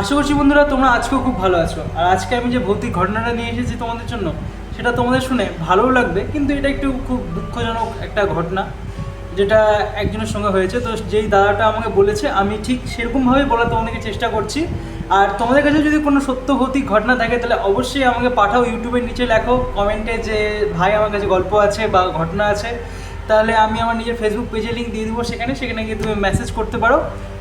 আশা করছি বন্ধুরা তোমরা আজকেও খুব ভালো আছো। আর আজকে আমি যে ভৌতিক ঘটনাটা নিয়ে এসেছি তোমাদের জন্য, সেটা তোমাদের শুনে ভালোও লাগবে, কিন্তু এটা একটু খুব দুঃখজনক একটা ঘটনা, যেটা একজনের সঙ্গে হয়েছে। তো যেই দাদাটা আমাকে বলেছে, আমি ঠিক সেরকমভাবে বলার তোমাদেরকে চেষ্টা করছি। আর তোমাদের কাছে যদি কোনো সত্য ভৌতিক ঘটনা থাকে, তাহলে অবশ্যই আমাকে পাঠাও, ইউটিউবের নিচে লেখো, কমেন্টে যে ভাই আমার কাছে গল্প আছে বা ঘটনা আছে। তাহলে আমি আমার নিজের ফেসবুক পেজে লিঙ্ক দিয়ে দেবো সেখানে সেখানে গিয়ে তুমি মেসেজ করতে পারো।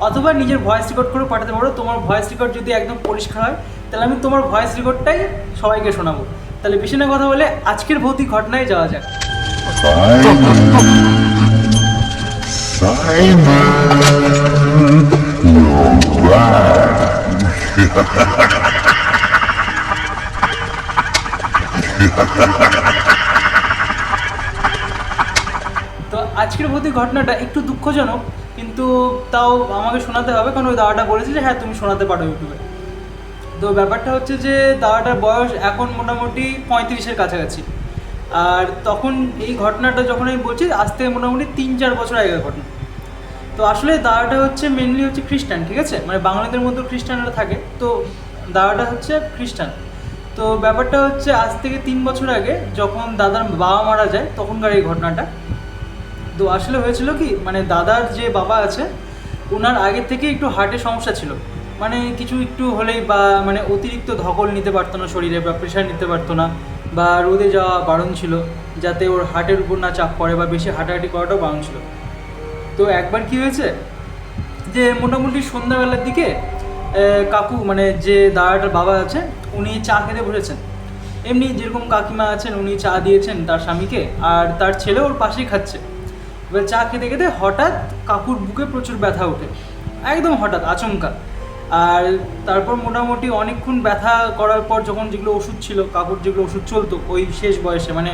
অথবা নিজের ভয়েস রেকর্ড করে পাঠাতে পারো। তোমার ভয়েস রেকর্ড যদি একদম পরিষ্কার হয় তাহলে আমি তোমার ভয়েস রেকর্ডটাই সবাইকে শোনাবো। তাহলে বেশি না কথা বলে আজকের ভৌতিক ঘটনায় যাওয়া যাক। Simon, আজকের ভৌতিক ঘটনাটা একটু দুঃখজনক, কিন্তু তাও আমাকে শোনাতে হবে, কারণ ওই দাদাটা বলেছে যে হ্যাঁ তুমি শোনাতে পারো ইউটিউবে। তো ব্যাপারটা হচ্ছে যে, দাদাটার বয়স এখন মোটামুটি পঁয়ত্রিশের কাছাকাছি। আর তখন এই ঘটনাটা যখন আমি বলছি, আজ থেকে মোটামুটি তিন চার বছর আগের ঘটনা। তো আসলে দাদাটা হচ্ছে মেনলি হচ্ছে খ্রিস্টান, ঠিক আছে? মানে বাঙালিদের মধ্যে খ্রিস্টানরা থাকে, তো দাদাটা হচ্ছে খ্রিস্টান। তো ব্যাপারটা হচ্ছে, আজ থেকে তিন বছর আগে যখন দাদার বাবা মারা যায়, তখনকার এই ঘটনাটা। তো আসলে হয়েছিল কি মানে দাদার যে বাবা আছে ওনার আগে থেকে একটু হার্টের সমস্যা ছিল। মানে কিছু একটু হলেই বা মানে অতিরিক্ত ধকল নিতে পারতো না শরীরে বা প্রেশার নিতে পারতো না বা রোদে যাওয়া বারণ ছিল, যাতে ওর হার্টের উপর না চাপ পড়ে বা বেশি হাঁটাহাঁটি করাটাও বারণ ছিল। তো একবার কি হয়েছে, যে মোটামুটি সন্ধ্যাবেলার দিকে কাকু মানে যে দাদাটার বাবা আছে, উনি চা খেতে বসেছেন। এমনি যেরকম কাকিমা আছেন, উনি চা দিয়েছেন তার স্বামীকে, আর তার ছেলে ওর পাশেই খাচ্ছে। এবার চা খেতে খেতে হঠাৎ কাকুর বুকে প্রচুর ব্যথা ওঠে। একদম হঠাৎ, আচমকা। আর তারপর মোটামুটি অনেকক্ষণ ব্যথা করার পর যখন যেগুলো ওষুধ ছিল, কাকুর যেগুলো ওষুধ চলতো, ওই শেষ বয়সে মানে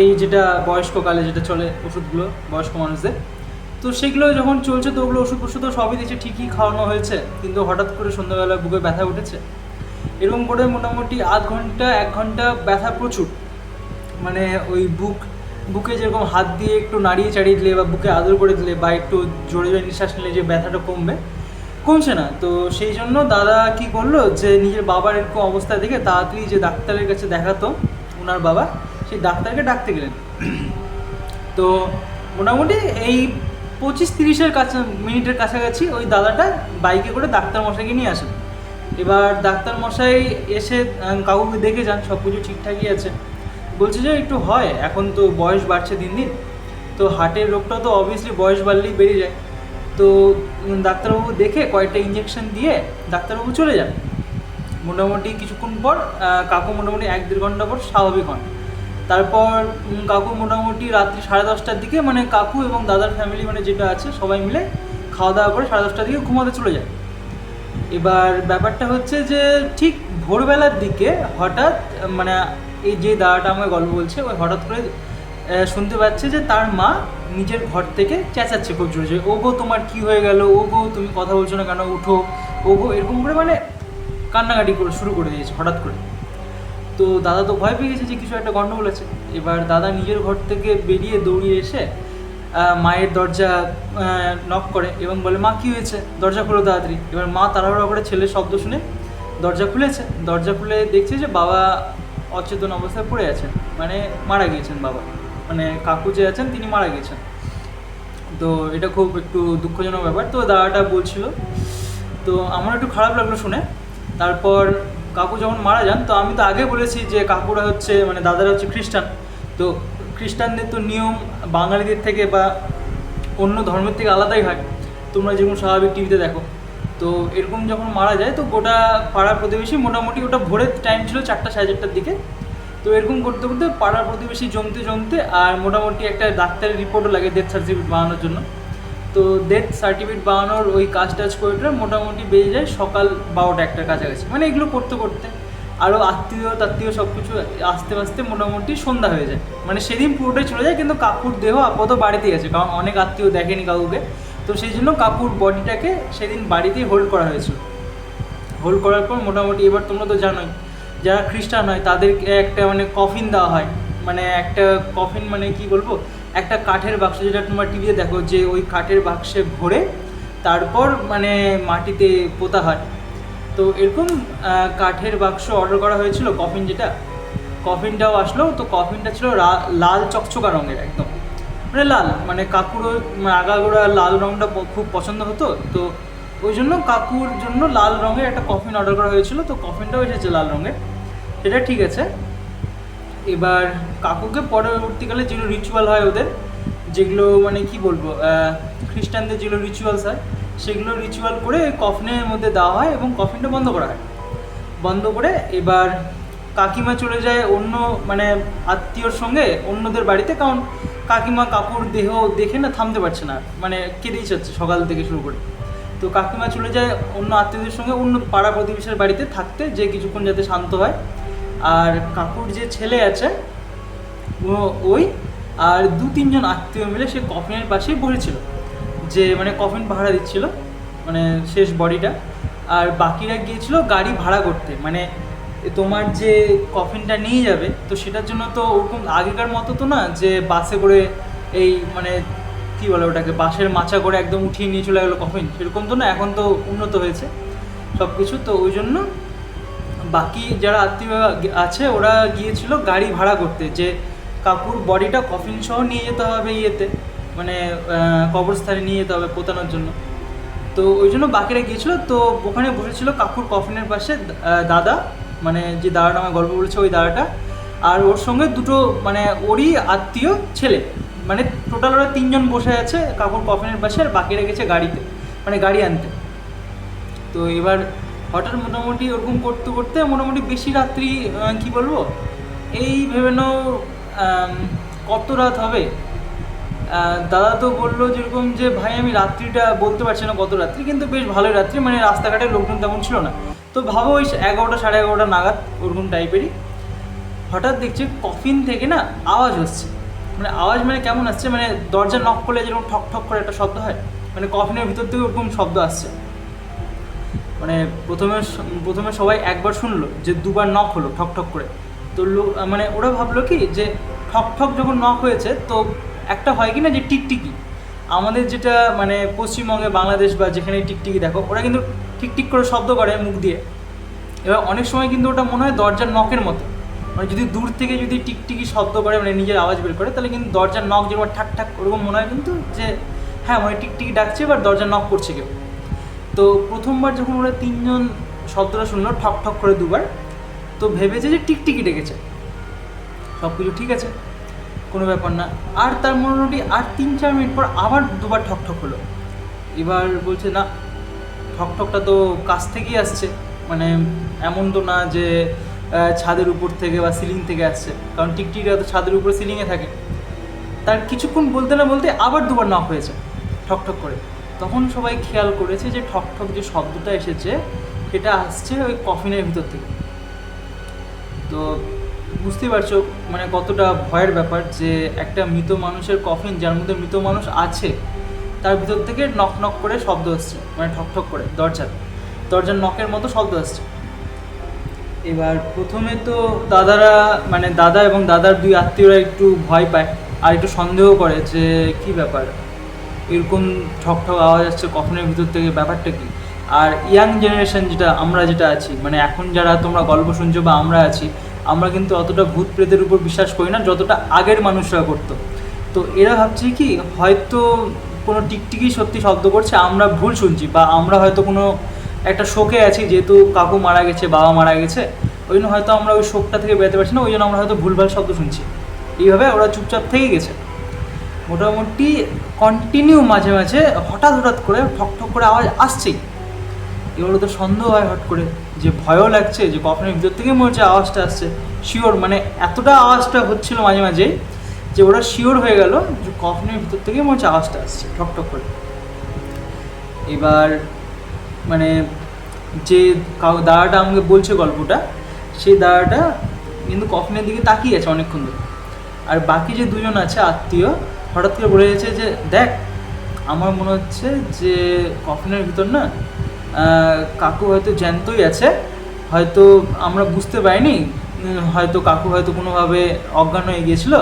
এই যেটা বয়স্ককালে যেটা চলে ওষুধগুলো, বয়স্ক মানুষদের, তো সেগুলো যখন চলছে, তো ওগুলো ওষুধ ওষুধ সবই দিচ্ছে ঠিকই খাওয়ানো হয়েছে, কিন্তু হঠাৎ করে সন্ধ্যাবেলা বুকে ব্যথা উঠেছে। এরকম করে মোটামুটি আধ ঘণ্টা, এক ঘণ্টা ব্যথা প্রচুর। মানে ওই বুক বুকে যেরকম হাত দিয়ে একটু নাড়িয়ে চাড়িয়ে দিলে বা বুকে আদর করে দিলে বা একটু জোরে জোরে নিঃশ্বাস নিলে যে ব্যথাটা কমবে, কমছে না। তো সেই জন্য দাদা কি করল যে নিজের বাবার এরকম অবস্থা দেখে তাড়াতাড়ি যে ডাক্তারের কাছে দেখাতো, ওনার বাবা, সেই ডাক্তারকে ডাকতে গেলেন। তো মোটামুটি এই পঁচিশ তিরিশের কাছে মিনিটের কাছাকাছি ওই দাদাটা বাইকে করে ডাক্তার মশাইকে নিয়ে আসেন। এবার ডাক্তার মশাই এসে কাকুকে দেখে যান সব কিছু ঠিকঠাকই আছে। বলছে যে একটু হয়, এখন তো বয়স বাড়ছে দিন দিন। তো হার্টের রোগটা তো অবভিয়াসলি বয়স বাড়লেই বেড়ে যায়। তো ডাক্তারবাবু দেখে কয়েকটা ইঞ্জেকশন দিয়ে ডাক্তারবাবু চলে যান। মোটামুটি কিছুক্ষণ পর কাকু মোটামুটি এক দেড় ঘণ্টা পর স্বাভাবিক হন। তারপর কাকু মোটামুটি রাত্রি সাড়ে দশটার দিকে মানে কাকু এবং দাদার ফ্যামিলি মানে যেটা আছে, সবাই মিলে খাওয়া দাওয়া করে সাড়ে দশটার দিকে ঘুমাতে চলে যায়। এবার ব্যাপারটা হচ্ছে যে ঠিক ভোরবেলার দিকে হঠাৎ মানে এই যে দাদাটা আমাকে গল্প বলছে ওই হঠাৎ করে শুনতে পাচ্ছে যে তার মা নিজের ঘর থেকে চেঁচাচ্ছে খুব জোরে ও গো তোমার কি হয়ে গেল? ও গো তুমি কথা বলছো না কেন? উঠো। ও গো এরকম করে মানে কান্নাকাটি করে শুরু করে দিয়েছে হঠাৎ করে। তো দাদা তো ভয় পেয়ে গেছে যে কিছু একটা গন্ডগোল আছে। এবার দাদা নিজের ঘর থেকে বেরিয়ে দৌড়িয়ে এসে মায়ের দরজা নক করে এবং বলে, মা, কি হয়েছে? দরজা খুলো তাড়াতাড়ি। এবার মা তাড়াহুড়া করে ছেলের শব্দ শুনে দরজা খুলেছে। দরজা খুলে দেখছে যে বাবা অচেতন অবস্থায় পড়ে আছেন। মানে মারা গিয়েছেন বাবা। মানে কাকু যে আছেন, তিনি মারা গিয়েছেন। তো এটা খুব একটু দুঃখজনক ব্যাপার। তো দাদাটা বলছিল, তো আমার একটু খারাপ লাগল শুনে। তারপর কাকু যখন মারা যান, তো আমি তো আগে বলেছি যে কাকুরা হচ্ছে মানে দাদারা হচ্ছে খ্রিস্টান। তো খ্রিস্টানদের তো নিয়ম বাঙালিদের থেকে বা অন্য ধর্মের থেকে আলাদাই হয়। তোমরা যেমন স্বাভাবিক টিভিতে দেখো। তো এরকম যখন মারা যায়, তো গোটা পাড়ার প্রতিবেশী মোটামুটি ওটা ভোরের টাইম ছিল চারটা সাড়ে চারটার দিকে। তো এরকম করতে করতে পাড়ার প্রতিবেশী জমতে জমতে আর মোটামুটি একটা ডাক্তারের রিপোর্টও লাগে ডেথ সার্টিফিকেট বানানোর জন্য। তো ডেথ সার্টিফিকেট বানানোর ওই কাজ টাজ করে মোটামুটি বেরিয়ে যায় সকাল বারোটা একটার কাছাকাছি। মানে এগুলো করতে করতে আরও আত্মীয় তাত্মীয় সব কিছু আস্তে আস্তে মোটামুটি সন্ধ্যা হয়ে যায়। মানে সেদিন পুরোটাই চলে যায়, কিন্তু কাকুর দেহ আপাতত বাড়িতেই আছে, কারণ অনেক আত্মীয় দেখেনি কাকুকে তো সেই জন্য কাকুর বডিটাকে সেদিন বাড়িতেই হোল্ড করা হয়েছিল। হোল্ড করার পর মোটামুটি এবার তোমরা তো জানোই, যারা খ্রিস্টান হয় তাদেরকে একটা মানে কফিন দেওয়া হয়। মানে একটা কফিন মানে কি বলব? একটা কাঠের বাক্স যেটা তোমরা টিভিতে দেখো যে ওই কাঠের বাক্সে ভরে তারপর মানে মাটিতে পোতা হয়। তো এরকম কাঠের বাক্স অর্ডার করা হয়েছিল কফিন যেটা। কফিনটাও আসলো, তো কফিনটা ছিল লাল চকচকা রঙের একদম। মানে লাল মানে কাকুরও মানে আগাগোড়া লাল রঙটা খুব পছন্দ হতো, তো ওই জন্য কাকুর জন্য লাল রঙের একটা কফিন অর্ডার করা হয়েছিল, তো কফিনটাও এসেছে লাল রঙের সেটা ঠিক আছে। এবার কাকুকে পরবর্তীকালে যেগুলো রিচুয়াল হয় ওদের, যেগুলো মানে কি বলব খ্রিস্টানদের যেগুলো রিচুয়ালস হয়, সেগুলো রিচুয়াল করে কফিনের মধ্যে দেওয়া হয় এবং কফিনটা বন্ধ করা হয়। বন্ধ করে এবার কাকিমা চলে যায় অন্য মানে আত্মীয়র সঙ্গে অন্যদের বাড়িতে, কারণ কাকিমা কাকুর দেহ দেখে না থামতে পারছে না। মানে কেঁদেই যাচ্ছে সকাল থেকে শুরু করে। তো কাকিমা চলে যায় অন্য আত্মীয়দের সঙ্গে অন্য পাড়া প্রতিবেশীর বাড়িতে থাকতে যে কিছুক্ষণ যাতে শান্ত হয়। আর কাকুর যে ছেলে আছে ওই, আর দু তিনজন আত্মীয় মিলে সে কফিনের পাশেই বসেছিল। যে মানে কফিন ভাড়া দিচ্ছিল মানে শেষ বডিটা। আর বাকিরা গিয়েছিল গাড়ি ভাড়া করতে। মানে তোমার যে কফিনটা নিয়ে যাবে, তো সেটার জন্য তো ওরকম আগেকার মতো তো না, যে বাসে করে এই মানে কি বলে ওটাকে বাসের মাচা করে একদম উঠিয়ে নিয়ে চলে গেলো কফিন সেরকম তো না, এখন তো উন্নত হয়েছে সব কিছু তো ওই জন্য বাকি যারা আত্মীয় আছে, ওরা গিয়েছিল গাড়ি ভাড়া করতে, যে কাকুর বডিটা কফিন সহ নিয়ে যেতে হবে ইয়েতে মানে কবরস্থানে নিয়ে যেতে হবে পোতানোর জন্য। তো ওই জন্য বাকিরা গিয়েছিল, তো ওখানে বসেছিল কাকুর কফিনের পাশে দাদা মানে যে দাদাটা আমার গল্প বলেছে, ওই দাদাটা। আর ওর সঙ্গে দুটো মানে ওরই আত্মীয় ছেলে। মানে টোটাল ওরা তিনজন বসে আছে কাকুর কফিনের পাশে, আর বাকি রেখেছে গাড়িতে মানে গাড়ি আনতে। তো এবার হঠাৎ মোটামুটি ওরকম করতে করতে মোটামুটি বেশি রাত্রি কি বলব? এই ভেবে নাও কত রাত হবে? দাদা তো বলল যেরকম যে, ভাই, আমি রাত্রিটা বলতে পারছি না কত রাত্রি, কিন্তু বেশ ভালোই রাত্রি। মানে রাস্তাঘাটে লোকজন তেমন ছিল না। তো ভাবো ওই এগারোটা, সাড়ে এগারোটা নাগাদ ওরকম টাইপেরই হঠাৎ দেখছি কফিন থেকে না আওয়াজ হচ্ছে মানে আওয়াজ মানে কেমন আসছে? মানে দরজা নক করলে যেরকম ঠক ঠক করে একটা শব্দ হয় মানে কফিনের ভিতর থেকে ওরকম শব্দ আসছে। মানে প্রথমে প্রথমে সবাই একবার শুনলো যে দুবার নক হলো ঠক ঠক করে। তো লোক মানে ওরা ভাবলো কি যে ঠক ঠক যখন নক হয়েছে, তো একটা হয় কি না যে টিকটিকি। আমাদের যেটা মানে পশ্চিমবঙ্গে, বাংলাদেশ বা যেখানে টিকটিকি দেখো, ওরা কিন্তু টিকটিক করে শব্দ করে মুখ দিয়ে। এবার অনেক সময় কিন্তু ওটা মনে হয় দরজার নখের মতো। মানে যদি দূর থেকে যদি টিকটিকি শব্দ করে মানে নিজের আওয়াজ বের করে, তাহলে কিন্তু দরজার নখ যেরকম ঠাক ঠাক ওরকম মনে হয় কিন্তু যে হ্যাঁ মানে টিকটিকি ডাকছে, এবার দরজার নখ করছে কেউ। তো প্রথমবার যখন ওরা তিনজন শব্দটা শুনলো, ঠক ঠক করে দুবার, তো ভেবেছে যে টিকটিকি ডেকেছে। সব কিছু ঠিক আছে, কোনো ব্যাপার না। আর তার মোটামুটি আর তিন চার মিনিট পর আবার দুবার ঠক ঠক হলো। এবার বলছে, না ঠক ঠকটা তো কাছ থেকেই আসছে। মানে এমন তো না যে ছাদের উপর থেকে বা সিলিং থেকে আসছে। কারণ টিকটিকিরা তো ছাদের উপরে সিলিংয়ে থাকে। তার কিছুক্ষণ বলতে না বলতে আবার দুবার নক হয়েছে ঠক ঠক করে। তখন সবাই খেয়াল করেছে যে ঠক ঠক যে শব্দটা এসেছে, সেটা আসছে ওই কফিনের ভিতর থেকে। তো বুঝতেই পারছ মানে কতটা ভয়ের ব্যাপার যে একটা মৃত মানুষের কফিন যার মধ্যে মৃত মানুষ আছে তার ভিতর থেকে নক নক করে শব্দ আসছে মানে ঠক ঠক করে দরজার দরজার নকের মতো শব্দ আসছে। এবার প্রথমে তো দাদারা মানে দাদা এবং দাদার দুই আত্মীয়রা একটু ভয় পায় আর একটু সন্দেহ করে যে কি ব্যাপার? এরকম ঠক ঠক আওয়াজ আসছে কখনের ভিতর থেকে ব্যাপারটা কি? আর ইয়াং জেনারেশন যেটা, আমরা যেটা আছি মানে এখন যারা তোমরা গল্প শুনছো বা আমরা আছি, আমরা কিন্তু অতটা ভূত প্রেতের উপর বিশ্বাস করি না, যতটা আগের মানুষরা করতো। তো এরা ভাবছে কি, হয়তো কোনো টিকটিকি সত্যি শব্দ করছে, আমরা ভুল শুনছি বা আমরা হয়তো কোনো একটা শোকে আছি, যেহেতু কাকু মারা গেছে, বাবা মারা গেছে, ওই জন্য হয়তো আমরা ওই শোকটা থেকে বেরোতে পারছি না, ওই জন্য আমরা হয়তো ভুলভাল শব্দ শুনছি। এইভাবে ওরা চুপচাপ থেকে গেছে। মোটামুটি কন্টিনিউ মাঝে মাঝে হঠাৎ হঠাৎ করে ঠক ঠক করে আওয়াজ আসছেই। এবার ওদের সন্দেহ হয় হট করে, যে ভয়ও লাগছে, যে কখনের ভিতর থেকে মনে হচ্ছে আওয়াজটা আসছে। শিওর মানে এতটা আওয়াজটা হচ্ছিল মাঝে মাঝে যে ওরা শিওর হয়ে গেল যে কফিনের ভিতর থেকে মনে হচ্ছে আওয়াজটা আসছে, ঠক ঠক করে। এবার মানে যে দাদাটা আমাকে বলছে গল্পটা, সেই দাদাটা কিন্তু কফিনের দিকে তাকিয়ে আছে অনেকক্ষণ ধরে। আর বাকি যে দুজন আছে আত্মীয়, হঠাৎ করে বলে গেছে যে, দেখ, আমার মনে হচ্ছে যে কফিনের ভিতর না কাকু হয়তো জ্যান্তই আছে, হয়তো আমরা বুঝতে পারিনি হয়তো কাকু হয়তো কোনোভাবে অজ্ঞান হয়ে গিয়েছিল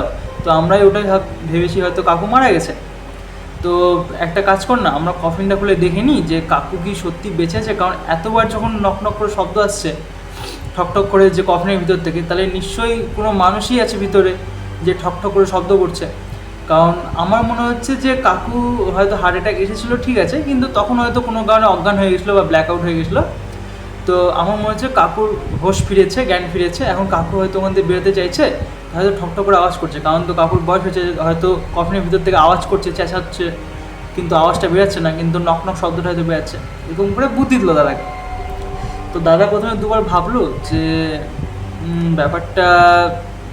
তো আমরাই ওটাই ভাব- ভেবেছি হয়তো কাকু মারা গেছে। তো একটা কাজ কর না, আমরা কফিনটা খুলে দেখে নিই যে কাকু কি সত্যি বেঁচে আছে, কারণ এতবার যখন নক নক করে শব্দ আসছে, ঠক ঠক করে যে কফিনের ভিতর থেকে, তাহলে নিশ্চয়ই কোনো মানুষই আছে ভিতরে যে ঠক ঠক করে শব্দ করছে। কারণ আমার মনে হচ্ছে যে কাকু হয়তো হার্ট অ্যাটাক এসেছিল, ঠিক আছে, কিন্তু তখন হয়তো কোনো কারণে অজ্ঞান হয়ে গেছিল বা ব্ল্যাক আউট হয়ে গেছিল। তো আমার মনে হচ্ছে কাকুর হোশ ফিরেছে, জ্ঞান ফিরেছে, এখন কাকু হয়তো ওখান থেকে বেরোতে চাইছে। হয়তো ঠক ঠক করে আওয়াজ করছে। কারণ তো কাকুর বয়স হয়েছে, হয়তো কফিনের ভিতর থেকে আওয়াজ করছে, চেঁচাচ্ছে, কিন্তু আওয়াজটা বেরোচ্ছে না, কিন্তু নক নক শব্দটা হয়তো বেরোচ্ছে। এরকম করে বুদ্ধি দিল দাদাকে। তো দাদা প্রথমে দুবার ভাবলো যে ব্যাপারটা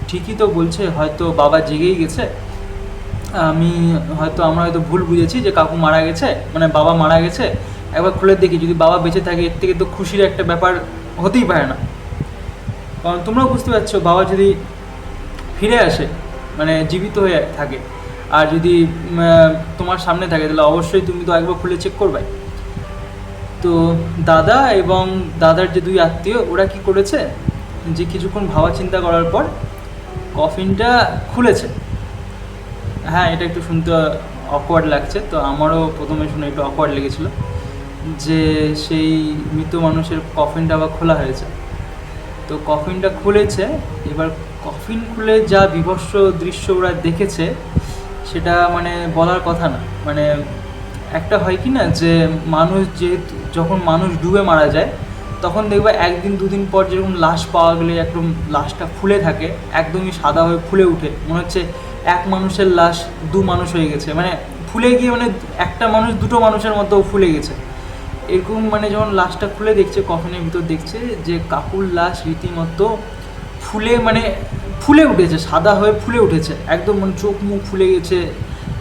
ঠিকই তো বলছে, হয়তো বাবা জেগেই গেছে। আমি হয়তো, আমরা হয়তো ভুল বুঝেছি যে কাকু মারা গেছে মানে বাবা মারা গেছে। একবার খুলে দেখি, যদি বাবা বেঁচে থাকে, এর থেকে তো খুশির একটা ব্যাপার হতেই পারে না। কারণ তোমরাও বুঝতে পারছ, বাবা যদি ফিরে আসে মানে জীবিত হয়ে থাকে। আর যদি তোমার সামনে থাকে, তাহলে অবশ্যই তুমি তো একবার খুলে চেক করবে। তো দাদা এবং দাদার যে দুই আত্মীয়, ওরা কি করেছে? যে কিছুক্ষণ ভাবা চিন্তা করার পর কফিনটা খুলেছে। হ্যাঁ এটা একটু শুনতে অকওয়ার্ড লাগছে, তো আমারও প্রথমে শুনে একটু অকওয়ার্ড লেগেছিলো যে সেই মৃত মানুষের কফিনটা আবার খোলা হয়েছে। তো কফিনটা খুলেছে, এবার কফিন খুলে যা বিভৎস দৃশ্য ওরা দেখেছে, সেটা মানে বলার কথা না। মানে একটা হয় কি না যে মানুষ যেহেতু, যখন মানুষ ডুবে মারা যায়, তখন দেখবে একদিন, দুদিন পর যেরকম লাশ পাওয়া গেলে একদম লাশটা ফুলে থাকে, একদমই সাদা হয়ে ফুলে উঠে। মনে হচ্ছে এক মানুষের লাশ দু মানুষ হয়ে গেছে। মানে ফুলে গিয়ে মানে একটা মানুষ দুটো মানুষের মতো ফুলে গেছে। এরকম মানে যখন লাশটা খুলে দেখছে, কফিনের ভিতর দেখছে যে কাকুর লাশ রীতিমতো ফুলে মানে ফুলে উঠেছে, সাদা হয়ে ফুলে উঠেছে। একদম মানে চোখ মুখ ফুলে গেছে,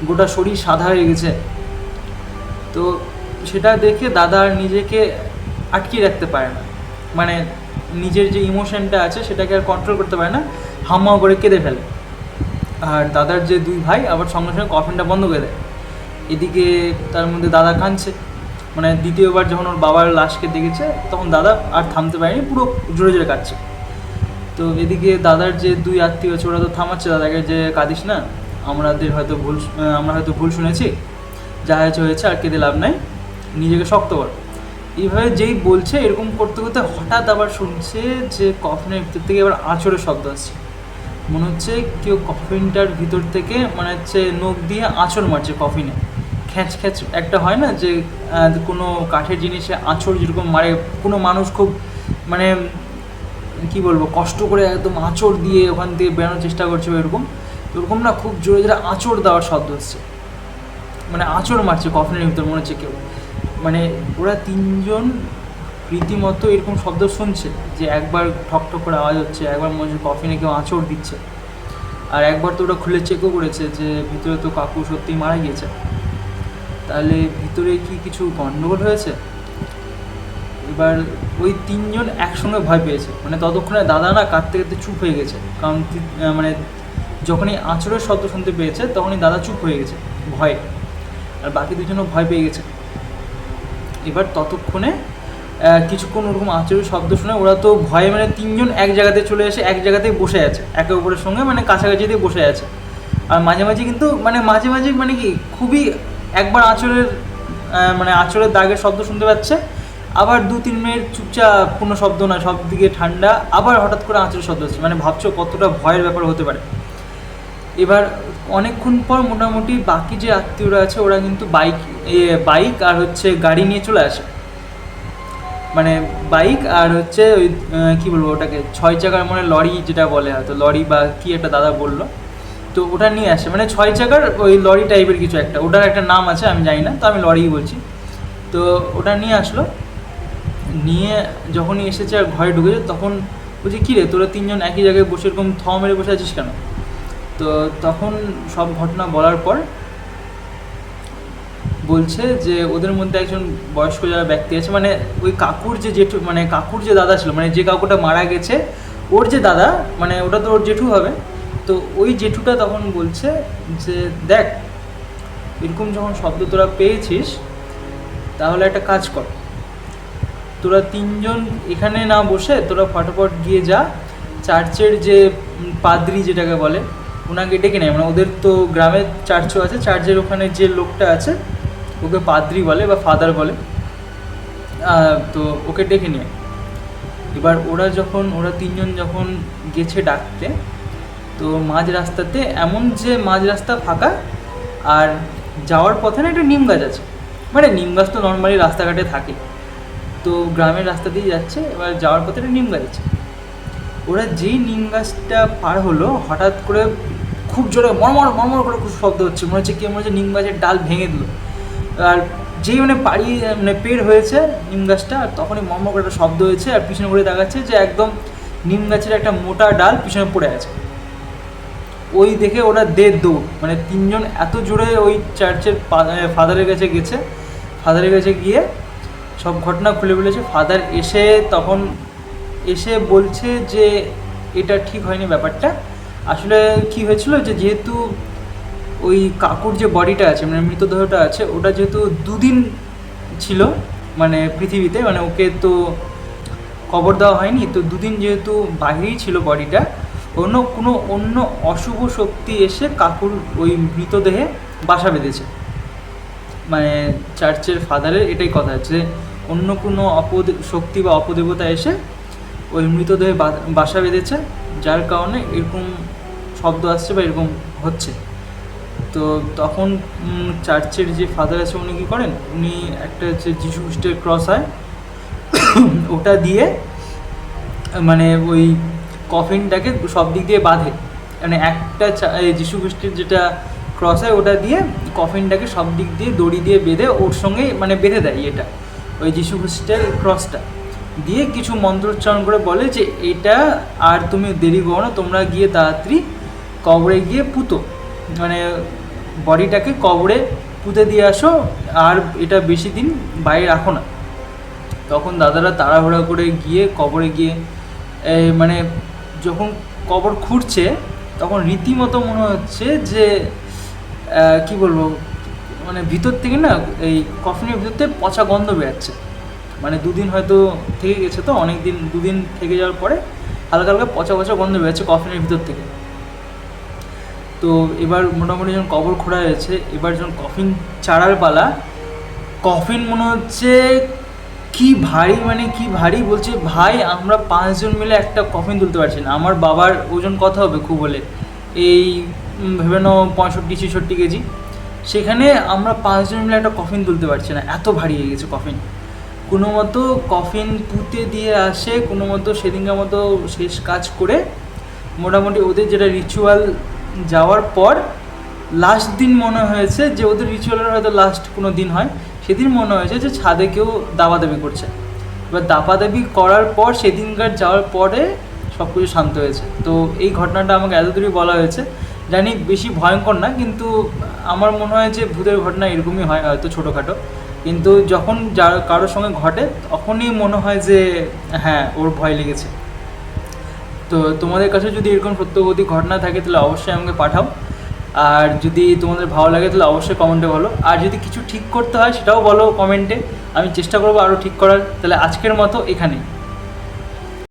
গোটা শরীর সাদা হয়ে গেছে। তো সেটা দেখে দাদা আর নিজেকে আটকিয়ে রাখতে পারে না। মানে নিজের যে ইমোশনটা আছে, সেটাকে আর কন্ট্রোল করতে পারে না। হাম্মা করে কেঁদে ফেলে। আর দাদার যে দুই ভাই, আবার সঙ্গে সঙ্গে কফিনটা বন্ধ করে দেয়। এদিকে তার মধ্যে দাদা কাঁদছে। মানে দ্বিতীয়বার যখন ওর বাবার লাশকে দেখেছে তখন দাদা আর থামতে পারেনি, পুরো জোরে জোরে কাঁদছে। তো এদিকে দাদার যে দুই আত্মীয় আছে, ওরা তো থামাচ্ছে দাদাকে যে কাঁদিস না। আমাদের হয়তো ভুল আমরা হয়তো ভুল শুনেছি। যা হয়েছে হয়েছে, আর কেঁদে লাভ নাই। নিজেকে শক্ত কর। এইভাবে যেই বলছে, এরকম করতে করতে হঠাৎ আবার শুনছে যে কফিনের ভিতর থেকে এবার আঁচড়ের শব্দ আসছে। মনে হচ্ছে কেউ কফিনটার ভিতর থেকে মানে হচ্ছে নখ দিয়ে আঁচড় মারছে কফিনে। খ্যাঁচ খ্যাঁচ একটা হয় না যে কোনো কাঠের জিনিসে আঁচড় যেরকম মারে। কোনো মানুষ খুব মানে কি বলব, কষ্ট করে একদম আঁচড় দিয়ে ওখান থেকে বেরোনোর চেষ্টা করছে এরকম, ওরকম না খুব জোরে জোরে আঁচড় দেওয়ার শব্দ হচ্ছে। মানে আঁচড় মারছে কফিনের ভিতর, মনে হচ্ছে কেউ। মানে ওরা তিনজন রীতিমতো এরকম শব্দ শুনছে যে একবার ঠক ঠক করে আওয়াজ হচ্ছে, একবার মনে হচ্ছে কফিনে কেউ আঁচড় দিচ্ছে। আর একবার তো ওরা খুলে চেকও করেছে যে ভিতরে তো কাকু সত্যিই মারা গিয়েছে। তাহলে ভিতরে কি কিছু গণ্ডগোল হয়েছে? এবার ওই তিনজন একসঙ্গে ভয় পেয়েছে। মানে ততক্ষণে দাদা না কাঁদতে কাঁদতে চুপ হয়ে গেছে। কারণ মানে যখনই আঁচড়ের শব্দ শুনতে পেয়েছে, তখনই দাদা চুপ হয়ে গেছে, ভয়ে। আর বাকি দুজনও ভয় পেয়ে গেছে। এবার ততক্ষণে কিছুক্ষণ ওরকম আঁচড়ের শব্দ শুনে ওরা তো ভয়ে মানে তিনজন এক জায়গাতে চলে এসে এক জায়গাতেই বসে আছে। একে অপরের সঙ্গে মানে কাছাকাছি দিয়ে বসে আছে। আর মাঝে মাঝে কিন্তু মানে মাঝে মাঝে মানে কি খুবই একবার আঁচড়ের মানে আঁচড়ের দাগের শব্দ শুনতে পাচ্ছে। আবার দু, তিন মিনিট চুপচাপ, কোনো শব্দ না সব দিকে ঠান্ডা। আবার হঠাৎ করে আঁচড়ের শব্দ হচ্ছে মানে ভাবছ কতটা ভয়ের ব্যাপার হতে পারে। এবার অনেকক্ষণ পর মোটামুটি বাকি যে আত্মীয়রা আছে, ওরা কিন্তু বাইক বাইক আর হচ্ছে গাড়ি নিয়ে চলে আসে। মানে বাইক আর হচ্ছে ওই কী বলব ওটাকে, ছয় চাকার মানে লরি যেটা বলে হয়তো, লরি বা কি একটা দাদা বলল। তো ওটা নিয়ে আসে মানে ছয় চাকার ওই লরি টাইপের কিছু একটা, ওটার একটা নাম আছে, আমি জানি না, তো আমি লরিই বলছি। তো ওটা নিয়ে আসলো নিয়ে যখনই এসেছে আর ঘরে ঢুকেছে, তখন বলছি, কী রে, তোরা তিনজন একই জায়গায় বসে এরকম থ মেরে বসে আছিস কেন? তো তখন সব ঘটনা বলার পর বলছে যে, ওদের মধ্যে একজন বয়স্ক যারা ব্যক্তি আছে মানে ওই কাকুর যে জেঠু মানে কাকুর যে দাদা ছিল মানে যে কাকুটা মারা গেছে, ওর যে দাদা মানে ওটা তো ওর জেঠু হবে। তো ওই জেঠুটা তখন বলছে যে, দেখ, এরকম যখন শব্দ তোরা পেয়েছিস, তাহলে একটা কাজ কর। তোরা তিনজন এখানে না বসে তোরা ফটাফট গিয়ে যা। চার্চের যে পাদ্রি যেটাকে বলে, ওনাকে ডেকে নেয় মানে ওদের তো গ্রামের চার্চও আছে, চার্চের ওখানে যে লোকটা আছে, ওকে পাদ্রি বলে বা ফাদার বলে। তো ওকে ডেকে নিয়ে এবার ওরা যখন, ওরা তিনজন যখন গেছে ডাকতে, তো মাঝ রাস্তাতে এমন যে মাঝ রাস্তা ফাঁকা, আর যাওয়ার পথে না একটা নিম গাছ আছে। মানে নিম গাছ তো নর্মালি রাস্তাঘাটে থাকে। তো গ্রামের রাস্তা দিয়ে যাচ্ছে, এবার যাওয়ার পথে একটা নিম গাছ আছে। ওরা যেই নিম গাছটা পার হলো, হঠাৎ করে খুব জোরে মরমর মরমর করে খুব শব্দ হচ্ছে। মনে হচ্ছে কি, মনে হচ্ছে নিম গাছের ডাল ভেঙে দিল। আর যেই মানে পাড়ি মানে পের হয়েছে নিম গাছটা, আর তখনই মরমর করে একটা শব্দ হয়েছে, আর পিছনে করে দেখাচ্ছে যে একদম নিম গাছের একটা মোটা ডাল পিছনে পড়ে আছে। ওই দেখে ওরা দে দৌড় মানে তিনজন এত জোরে ওই চার্চের ফাদারের কাছে গেছে। ফাদারের কাছে গিয়ে সব ঘটনা খুলে বলেছে। ফাদার এসে তখন এসে বলছে যে, এটা ঠিক হয়নি ব্যাপারটা। আসলে কি হয়েছিল যে, যেহেতু ওই কাকুর যে বডিটা আছে মানে মৃতদেহটা আছে, ওটা যেহেতু দুদিন ছিল মানে পৃথিবীতে মানে ওকে তো কবর দেওয়া হয়নি, তো দুদিন যেহেতু বাইরেই ছিল বডিটা অন্য কোনো অন্য অশুভ শক্তি এসে কাকুর ওই মৃতদেহে বাসা বেঁধেছে। মানে চার্চের ফাদারের এটাই কথা যে অন্য কোনো অপদ, শক্তি বা অপদেবতা এসে ওই মৃতদেহে বাসা বেঁধেছে, যার কারণে এরকম শব্দ আসছে বা এরকম হচ্ছে। তো তখন চার্চের যে ফাদার আছে উনি কী করেন? উনি একটা হচ্ছে যিশু খ্রিস্টের ক্রস হয়। ওটা দিয়ে মানে ওই কফিনটাকে সব দিক দিয়ে বাঁধে। মানে একটা যিশু খ্রিস্টের যেটা ক্রস হয়, ওটা দিয়ে কফিনটাকে সব দিক দিয়ে দড়ি দিয়ে বেঁধে ওর সঙ্গে মানে বেঁধে দেয় এটা ওই যিশু খ্রিস্টের ক্রসটা দিয়ে কিছু মন্ত্রোচ্চারণ করে বলে যে, এটা আর তুমি দেরি করো না, তোমরা গিয়ে তাড়াতাড়ি কবরে গিয়ে পুতো। মানে বডিটাকে কবরে পুঁতে দিয়ে আসো, আর এটা বেশি দিন বাইরে রাখো না। তখন দাদারা তাড়াহুড়া করে গিয়ে কবরে গিয়ে মানে যখন কবর খুঁড়ছে, তখন রীতিমতো মনে হচ্ছে যে কি বলব মানে ভিতর থেকে না এই কফিনের ভিতর থেকে পচা গন্ধ বেরাচ্ছে। মানে দুদিন হয়তো থেকে গেছে তো অনেক দিন দুদিন থেকে যাওয়ার পরে হালকা হালকা পচা পচা গন্ধ বেরাচ্ছে কফিনের ভিতর থেকে। তো এবার মোটামুটি যখন কবর খোঁড়া হয়েছে, এবার যখন কফিন চাড়ার পালা, কফিন মনে হচ্ছে কি ভারী মানে কি ভারী বলছে, ভাই, আমরা পাঁচজন মিলে একটা কফিন তুলতে পারছি না। আমার বাবার ওজন কত হবে খুব বলে এই ভেবে নাও, পঁয়ষট্টি ছেষট্টি কেজি। সেখানে আমরা পাঁচজন মিলে একটা কফিন তুলতে পারছি না। এত ভারী হয়ে গেছে কফিন কোনো মতো কফিন পুঁতে দিয়ে আসে, কোনো মতো সেদিনকার মতো শেষ কাজ করে মোটামুটি ওদের যেটা রিচুয়াল যাওয়ার পর লাস্ট দিন মনে হয়েছে যে ওদের রিচুয়ালের হয়তো লাস্ট কোনো দিন হয়। সেদিন মনে হয়েছে যে ছাদে কেউ দাবাদাবি করছে। এবার দাবাদাবি করার পর, সেদিনকার যাওয়ার পরে সব কিছু শান্ত হয়েছে। তো এই ঘটনাটা আমাকে এতদূরই বলা হয়েছে জানি বেশি ভয়ঙ্কর না, কিন্তু আমার মনে হয় যে ভূতের ঘটনা এরকমই হয় হয়তো ছোটোখাটো। কিন্তু যখন যার কারোর সঙ্গে ঘটে, তখনই মনে হয় যে হ্যাঁ ওর ভয় লেগেছে। তো তোমাদের কাছে যদি এরকম সত্যবতী ঘটনা থাকে, তাহলে অবশ্যই আমাকে পাঠাও। আর যদি তোমাদের ভালো লাগে, তাহলে অবশ্যই কমেন্টে বলো। আর যদি কিছু ঠিক করতে হয়, সেটাও বলো কমেন্টে আমি চেষ্টা করব আরও ঠিক করার। তাহলে আজকের মতো এখানেই।